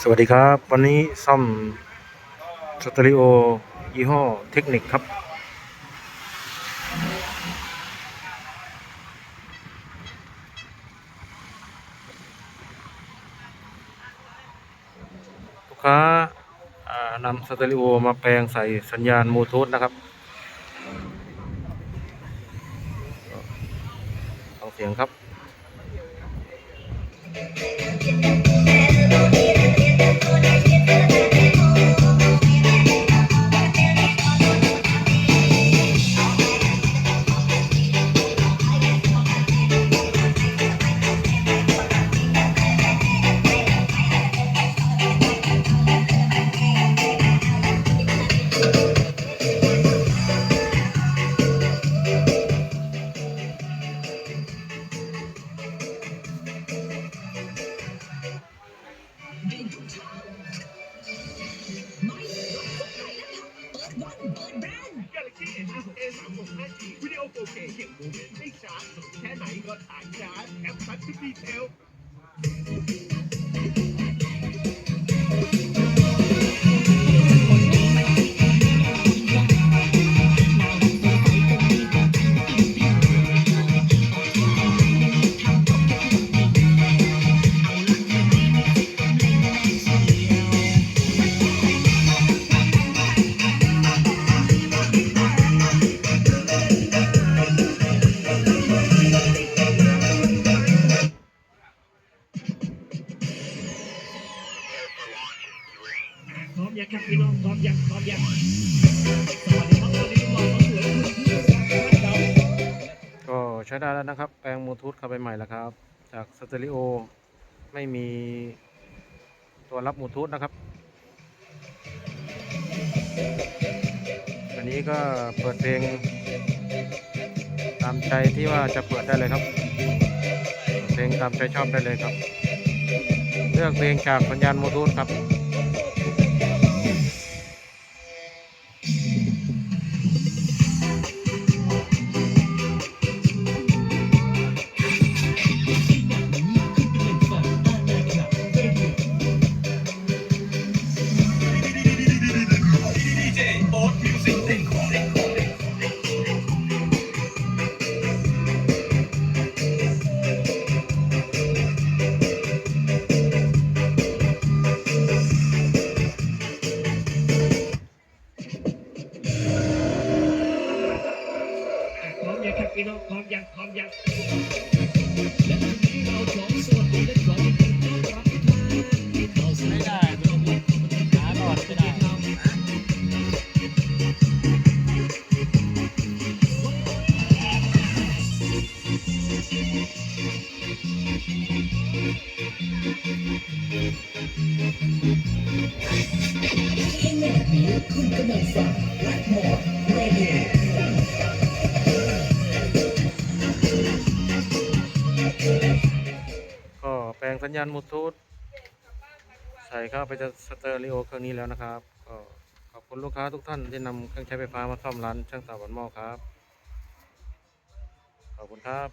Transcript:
สวัสดีครับ วันนี้ซ่อมสเตอริโอยี่ห้อเทคนิคครับ ลูกค้านำสเตอริโอมาแปลงใส่สัญญาณบลูทูธนะครับฟังเสียงครับ A 3 6 5 G วิดีโอ 4K เก็บโมเมนต์ได้ช้าสุดแค่ไหนก็ถ่ายช้าแอปชัดทุกดีเทล ยังครับพี่น้องพร้อมยังพร้อมยังสวัสดีครับสวัสดีครับสวยคุณเราก็ใช้ได้แล้วนะครับ แปลงบลูทูธเข้าไปใหม่แล้วครับ จากสเตอริโอไม่มีตัวรับบลูทูธนะครับ อันนี้ก็เปิดเพลง ตามใจที่ว่าจะเปิดได้เลยครับ เพลงตามใจชอบได้เลยครับ เลือกเพลงจากสัญญาณบลูทูธครับ น้องพร้อมยังพร้อมยัง สัญญาณมุดทูธใส่เข้าไปจะสเตอริโอเครื่องนี้แล้วนะครับก็ขอบคุณลูกค้าทุกท่านที่นำเครื่องใช้ไฟฟ้ามาซ่อมร้านช่างตาวันหม้อครับ ขอบคุณครับ